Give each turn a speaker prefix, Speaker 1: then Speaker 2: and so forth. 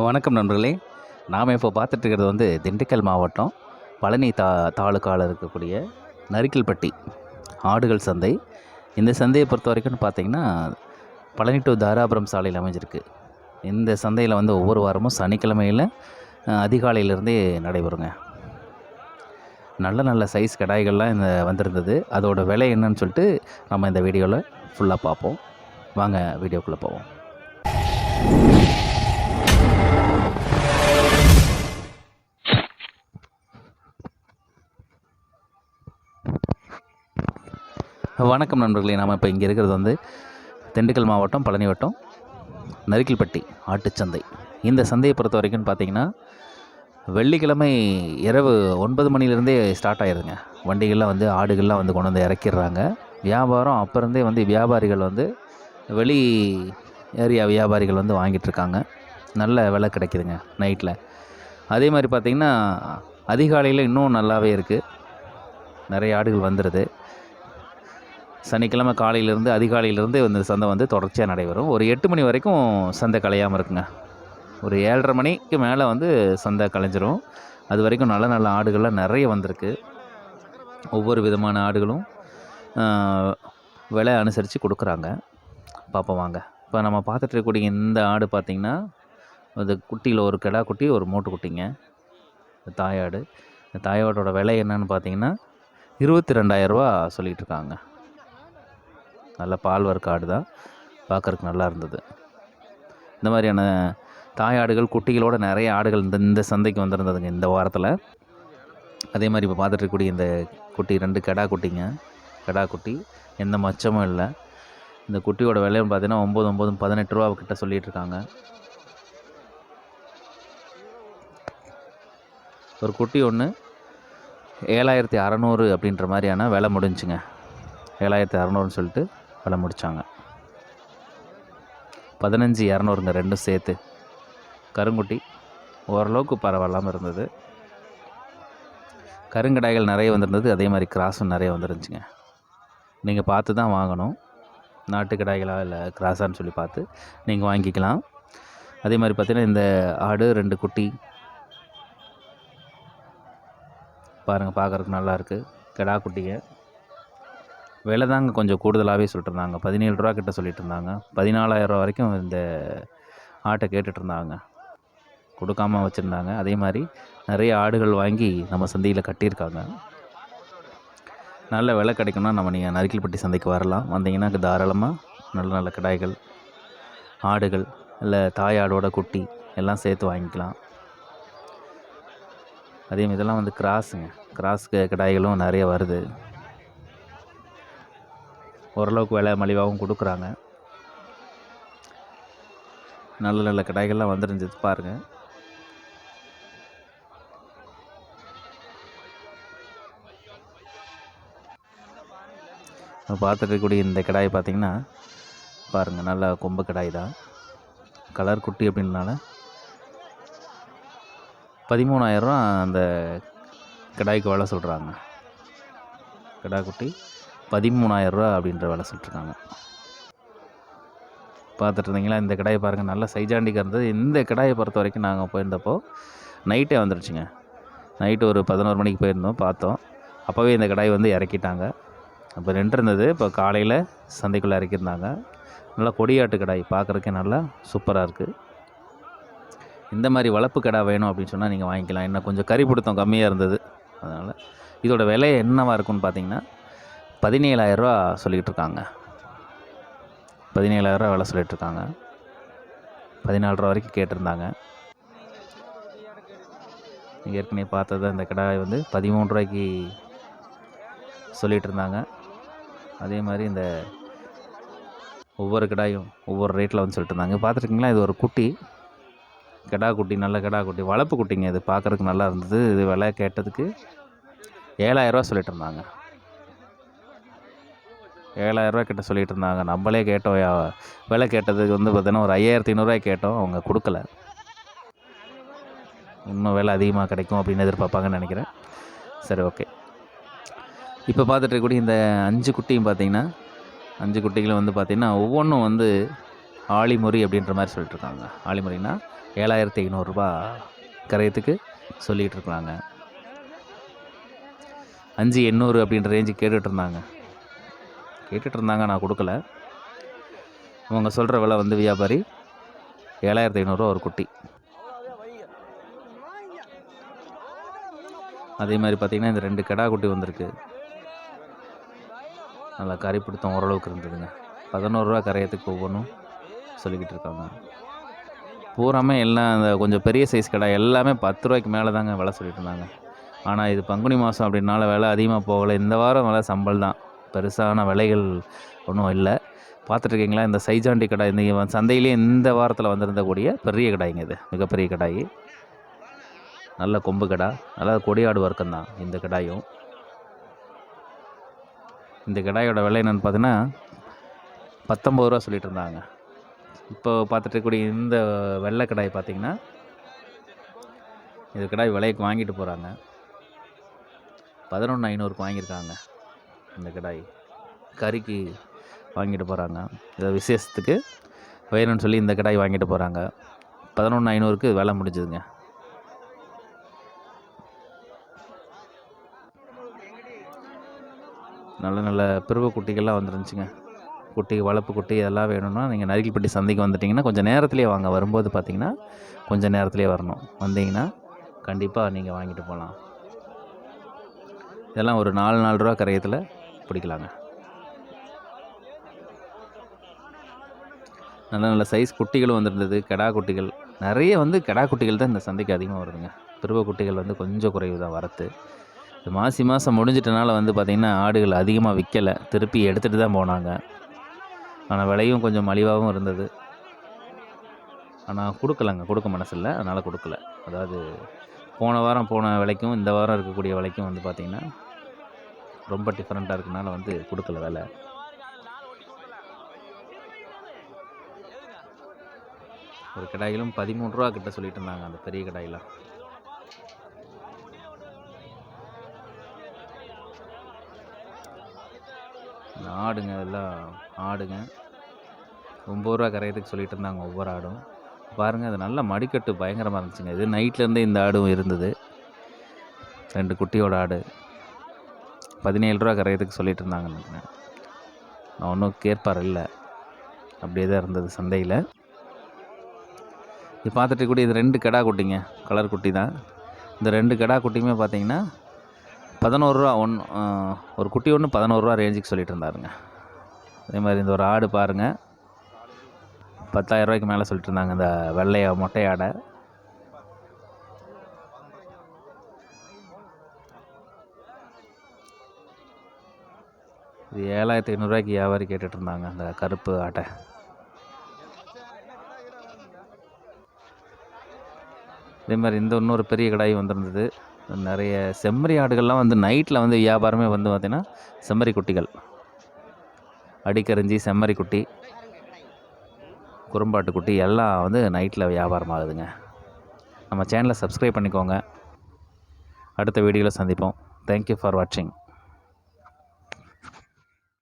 Speaker 1: வணக்கம் நண்பர்களே. நாம் இப்போ பார்த்துட்ருக்கிறது வந்து திண்டுக்கல் மாவட்டம் பழனி தா தாலுக்காவில் இருக்கக்கூடிய நரிக்கல்பட்டி ஆடுகள் சந்தை. இந்த சந்தையை பொறுத்த வரைக்கும் பார்த்தீங்கன்னா பழனி டு தாராபுரம் சாலையில் அமைஞ்சிருக்கு. இந்த சந்தையில் வந்து ஒவ்வொரு வாரமும் சனிக்கிழமையில் அதிகாலையிலேருந்தே நடைபெறுங்க. நல்ல நல்ல சைஸ் கடாய்கள்லாம் இந்த வந்திருந்தது. அதோடய விலை என்னன்னு சொல்லிட்டு நம்ம இந்த வீடியோவில் ஃபுல்லாக பார்ப்போம். வாங்க வீடியோக்குள்ளே போவோம். வணக்கம் நண்பர்களே நாம் இப்போ இங்கே இருக்கிறது வந்து திண்டுக்கல் மாவட்டம் பழனி வட்டம் நரிக்கல்பட்டி ஆட்டுச்சந்தை. இந்த சந்தையை பொறுத்த வரைக்கும் பார்த்தீங்கன்னா வெள்ளிக்கிழமை இரவு ஒன்பது மணிலேருந்தே ஸ்டார்ட் ஆயிருதுங்க வண்டிகள்லாம் வந்து ஆடுகள்லாம் வந்து கொண்டு வந்து இறக்கிடுறாங்க. வியாபாரம் அப்போ இருந்தே வந்து வியாபாரிகள் வந்து வெளி ஏரியா வியாபாரிகள் வந்து வாங்கிட்டுருக்காங்க. நல்ல விலை கிடைக்குதுங்க நைட்டில் அதே மாதிரி பார்த்திங்கன்னா அதிகாலையில் இன்னும் நல்லாவே இருக்குது நிறைய ஆடுகள் வந்துடுது சனிக்கிழமை காலையிலேருந்து அதிகாலையிலேருந்து இந்த சந்தை வந்து தொடர்ச்சியாக நடைபெறும். ஒரு எட்டு மணி வரைக்கும் சந்தை கலையாமல் இருக்குங்க. ஒரு ஏழரை மணிக்கு மேலே வந்து சந்தை கலைஞ்சிரும். அது வரைக்கும் நல்ல நல்ல ஆடுகள்லாம் நிறைய வந்திருக்கு. ஒவ்வொரு விதமான ஆடுகளும் விலை அனுசரித்து கொடுக்குறாங்க. பார்ப்போம் வாங்க. இப்போ நம்ம பார்த்துட்டு இருக்கக்கூடிய இந்த ஆடு பார்த்திங்கன்னா அது குட்டியில் ஒரு கிடா குட்டி ஒரு மூட்டு குட்டிங்க. தாயாடு. இந்த தாயாடோட விலை என்னன்னு பார்த்தீங்கன்னா இருபத்தி ரெண்டாயிரரூபா சொல்லிகிட்டு இருக்காங்க. நல்ல பால் வர்க்க ஆடு தான். பார்க்கறதுக்கு நல்லா இருந்தது. இந்த மாதிரியான தாய் ஆடுகள் குட்டிகளோட நிறைய ஆடுகள் இந்த இந்த சந்தைக்கு வந்திருந்ததுங்க இந்த வாரத்தில். அதே மாதிரி இப்போ பார்த்துட்டு இருக்கக்கூடிய இந்த குட்டி ரெண்டு கெடா குட்டிங்க. கெடா குட்டி எந்த மச்சமும் இல்லை. இந்த குட்டியோட விலைன்னு பார்த்தீங்கன்னா ஒம்பது ஒம்பது பதினெட்டு ரூபா கிட்ட சொல்லிட்டு இருக்காங்க ஒரு குட்டி ஒன்று ஏழாயிரத்தி அறநூறு அப்படின்ற மாதிரியான விலை முடிஞ்சுங்க. ஏழாயிரத்தி அறநூறுன்னு சொல்லிட்டு விலை முடித்தாங்க பதினஞ்சு இரநூறுங்க ரெண்டும் சேர்த்து கருங்குட்டி ஓரளவுக்கு பரவாயில்லாமல் இருந்தது. கருங்கடாய்கள் நிறைய வந்திருந்தது அதே மாதிரி கிராஸும் நிறைய வந்துருந்துச்சுங்க. நீங்கள் பார்த்து தான் வாங்கணும். நாட்டு கடாய்களாக இல்லை கிராஸான்னு சொல்லி பார்த்து நீங்கள் வாங்கிக்கலாம். அதே மாதிரி பார்த்தீங்கன்னா இந்த ஆடு ரெண்டு குட்டி. பாருங்கள் பார்க்குறதுக்கு நல்லாயிருக்கு கெடா கிடா குட்டிங்க. விலை தாங்க கொஞ்சம் கூடுதலாகவே சொல்லிட்டுருந்தாங்க. பதினேழு ரூபா கிட்ட சொல்லிட்டு இருந்தாங்க பதினாலாயிரம் ரூபா வரைக்கும் இந்த ஆட்டை கேட்டுட்டு இருந்தாங்க கொடுக்காம வச்சுருந்தாங்க. அதே மாதிரி நிறைய ஆடுகள் வாங்கி நம்ம சந்தையில் கட்டியிருக்காங்க. நல்ல விலை கிடைக்கும்னா நம்ம நீங்கள் நரிக்கல்பட்டி சந்தைக்கு வரலாம். வந்தீங்கன்னா தாராளமாக நல்ல நல்ல கிடாய்கள் ஆடுகள் இல்லை தாயாடோட குட்டி எல்லாம் சேர்த்து வாங்கிக்கலாம். அதே மாதிரி இதெல்லாம் வந்து கிராஸுங்க. கிராஸ் கிடாய்களும் நிறைய வருது. ஓரளவுக்கு விலை மலிவாகவும் கொடுக்குறாங்க. நல்ல நல்ல கடைகள்லாம் வந்துருந்துச்சு பாருங்கள் பார்த்துருக்கக்கூடிய இந்த கடாய் பார்த்தீங்கன்னா பாருங்கள் நல்ல கொம்பு கடாய் தான். கலர் குட்டி அப்படின்னால பதிமூணாயிரரூவா அந்த கடாய்க்கு வேலை சொல்கிறாங்க கிடா குட்டி. பதிமூணாயிரரூவா அப்படின்ற விலை சொல்லிட்டுருக்காங்க. பார்த்துட்டு இருந்தீங்களா? இந்த கடாயை பாருங்கள் நல்ல சைஜாண்டிக்காக இருந்தது. இந்த கடாயை பொறுத்த வரைக்கும் நாங்கள் போயிருந்தப்போ நைட்டே வந்துருச்சுங்க. நைட்டு ஒரு பதினோரு மணிக்கு போயிருந்தோம் பார்த்தோம். அப்போவே இந்த கடாய் வந்து இறக்கிட்டாங்க. அப்போ நின்றுருந்தது இப்போ காலையில் சந்தைக்குள்ளே இறக்கியிருந்தாங்க. நல்லா கொடியாட்டு கடாய் பார்க்குறக்கே நல்லா சூப்பராக இருக்குது இந்த மாதிரி வளர்ப்பு கடா வேணும் அப்படின்னு சொன்னால் நீங்கள் வாங்கிக்கலாம். இன்னும் கொஞ்சம் கறி பிடித்தம் கம்மியாக இருந்தது. அதனால் இதோட விலை என்னவாக இருக்கும்னு பார்த்தீங்கன்னா பதினேழாயிரரூவா சொல்லிக்கிட்டு இருக்காங்க பதினேழாயிரரூவா விலை சொல்லிட்டு இருக்காங்க பதினாலு ரூபா வரைக்கும் கேட்டிருந்தாங்க. ஏற்கனவே பார்த்தது இந்த கடாய் வந்து பதிமூணு ரூபாய்க்கு சொல்லிகிட்டு இருந்தாங்க அதே மாதிரி இந்த ஒவ்வொரு கடாயும் ஒவ்வொரு ரேட்டில் வந்து சொல்லிட்டு இருந்தாங்க பார்த்துருக்கீங்களா? இது ஒரு குட்டி. கெடா குட்டி நல்ல கெடா குட்டி. வளர்ப்பு குட்டிங்க. இது பார்க்குறதுக்கு நல்லா இருந்தது. இது விலை கேட்டதுக்கு ஏழாயிரரூவா சொல்லிட்டு இருந்தாங்க ஏழாயிரரூவா கிட்ட சொல்லிட்டு இருந்தாங்க நம்மளே கேட்டோம் விலை கேட்டதுக்கு வந்து பார்த்தீங்கன்னா ஒரு ஐயாயிரத்தி ஐநூறுரூவாய் கேட்டோம். அவங்க கொடுக்கல. இன்னும் விலை அதிகமாக கிடைக்கும் அப்படின்னு எதிர்பார்ப்பாங்கன்னு நினைக்கிறேன். சரி ஓகே. இப்போ பார்த்துட்டு இருக்கக்கூடிய இந்த அஞ்சு குட்டியும் பார்த்தீங்கன்னா அஞ்சு குட்டிகளும் வந்து பார்த்திங்கன்னா ஒவ்வொன்றும் வந்து ஆழிமுறி அப்படின்ற மாதிரி சொல்லிட்டு இருக்காங்க ஏழாயிரத்தி ஐநூறுரூபா கரையத்துக்கு சொல்லிகிட்டு இருக்கிறாங்க அஞ்சு எண்ணூறு அப்படின்ற ரேஞ்சு கேட்டுட்டு இருந்தாங்க கேட்டுட்டு இருந்தாங்க நான் கொடுக்கல. அவங்க சொல்கிற விலை வந்து வியாபாரி ஏழாயிரத்தி ஐநூறுரூவா ஒரு குட்டி. அதே மாதிரி பார்த்திங்கன்னா இந்த ரெண்டு கெடா குட்டி வந்திருக்கு. நல்லா கறி பிடித்தம் ஓரளவுக்கு இருந்ததுங்க. பதினோருவா கரையத்துக்கு ஒவ்வொன்றும் சொல்லிக்கிட்டு இருக்காங்க. பூராமே எல்லாம் அந்த கொஞ்சம் பெரிய சைஸ் கடை எல்லாமே பத்து ரூபாய்க்கு மேலே தாங்க விலை சொல்லிட்டு இருந்தாங்க. ஆனால் இது பங்குனி மாதம் அப்படின்னால விலை அதிகமாக போகலை. இந்த வாரம் விலை சம்பள் தான். பெருசான விலைகள் ஒன்றும் இல்லை. பார்த்துட்ருக்கீங்களா? இந்த சைஜாண்டி கடை இந்த சந்தையிலே இந்த வாரத்தில் வந்திருந்தக்கூடிய பெரிய கடாய்ங்க இது. மிகப்பெரிய கடாய். நல்ல கொம்பு கடா. நல்லா கொடியாடு வர்க்கம் தான் இந்த கடாயும். இந்த கடாயோட விலை என்னென்னு பார்த்தீங்கன்னா பத்தொம்பது ரூபா சொல்லிட்டு இருந்தாங்க இப்போ பார்த்துட்டு இருக்கக்கூடிய இந்த வெள்ளை கடாய் பார்த்தீங்கன்னா இந்த கடாய் விலைக்கு வாங்கிட்டு போகிறாங்க பதினொன்று ஐநூறுக்கு வாங்கியிருக்காங்க. இந்த கடாய் கறிக்கு வாங்கிட்டு போகிறாங்க இதை விசேஷத்துக்கு வேணும்னு சொல்லி இந்த கடாய் வாங்கிட்டு போகிறாங்க பதினொன்று ஐநூறுக்கு வேலை முடிஞ்சுதுங்க. நல்ல நல்ல பிறவு குட்டிகள்லாம் வந்துருந்துச்சுங்க. குட்டி வளர்ப்பு குட்டி இதெல்லாம் வேணும்னா நீங்கள் நரிக்கல்பட்டி சந்தைக்கு வந்துட்டிங்கன்னா கொஞ்சம் நேரத்துலேயே வாங்க. வரும்போது பார்த்தீங்கன்னா கொஞ்சம் நேரத்துலேயே வரணும். வந்தீங்கன்னா கண்டிப்பாக நீங்கள் வாங்கிட்டு போகலாம். இதெல்லாம் ஒரு நாலு நாலு ரூபா கரையத்தில் பிடிக்கலாங்க. நல்ல நல்ல சைஸ் குட்டிகளும் வந்துருந்தது கெடா குட்டிகள். நிறைய வந்து கெடா குட்டிகள் தான் இந்த சந்தைக்கு அதிகமாக வருதுங்க. பிறவ குட்டிகள் வந்து கொஞ்சம் குறைவு தான் வரத்து. இது மாசி மாதம் முடிஞ்சிட்டனால வந்து பார்த்திங்கன்னா ஆடுகள் அதிகமாக விற்கலை திருப்பி எடுத்துகிட்டு தான் போனாங்க. ஆனால் விலையும் கொஞ்சம் மலிவாகவும் இருந்தது. ஆனால் கொடுக்கலங்க. கொடுக்க மனசில்லை. அதனால் கொடுக்கல. அதாவது போன வாரம் போன விலைக்கும் இந்த வாரம் இருக்கக்கூடிய விலைக்கும் வந்து பார்த்திங்கன்னா ரொம்ப டிஃப்ரெண்ட்டாக இருக்கனால வந்து கொடுக்கல வேலை. ஒரு கடாயிலும் பதிமூணு ரூபா கிட்ட சொல்லிட்டு இருந்தாங்க அந்த பெரிய கடாயிலாம் ஆடுங்க எல்லாம் ஆடுங்க. ஒம்பது ரூபா கரையத்துக்கு சொல்லிட்டு இருந்தாங்க ஒவ்வொரு ஆடும். பாருங்கள் அது நல்ல மடிக்கட்டு பயங்கரமாக இருந்துச்சுங்க. இது நைட்லேருந்தே இந்த ஆடும் இருந்தது. ரெண்டு குட்டியோட ஆடு. பதினேழு ரூபா கரையத்துக்கு சொல்லிட்டு இருந்தாங்க நினைக்கிறேன். நான் ஒன்றும் கேட்பார் இல்லை. அப்படியே தான் இருந்தது சந்தையில். இது பார்த்துட்டு கூட இது ரெண்டு கெடா குட்டிங்க. கலர் குட்டி தான். இந்த ரெண்டு கிடா குட்டியுமே பார்த்தீங்கன்னா பதினோருவா ஒன் ஒரு குட்டி ஒன்று பதினோருவா ரேஞ்சுக்கு சொல்லிட்டு இருந்தாருங்க அதே மாதிரி இந்த ஒரு ஆடு பாருங்கள் பத்தாயிரரூவாய்க்கு மேலே சொல்லிட்டு இருந்தாங்க இந்த வெள்ளைய மொட்டை ஆடை இது ஏழாயிரத்தி ஐநூறுரூவாய்க்கு வியாபாரி கேட்டுட்டு இருந்தாங்க அந்த கருப்பு ஆட்டை. இதே மாதிரி இந்த இன்னொரு பெரிய கடாய் வந்திருந்தது. நிறைய செம்மறி ஆடுகள்லாம் வந்து நைட்டில் வந்து வியாபாரமே வந்து பார்த்திங்கன்னா செம்மறி குட்டிகள். அடிக்கரிஞ்சி செம்மறி குட்டி குறும்பாட்டு குட்டி எல்லாம் வந்து நைட்டில் வியாபாரம் ஆகுதுங்க நம்ம சேனலை சப்ஸ்கிரைப் பண்ணிக்கோங்க. அடுத்த வீடியோவில் சந்திப்போம். தேங்க்யூ ஃபார் வாட்சிங்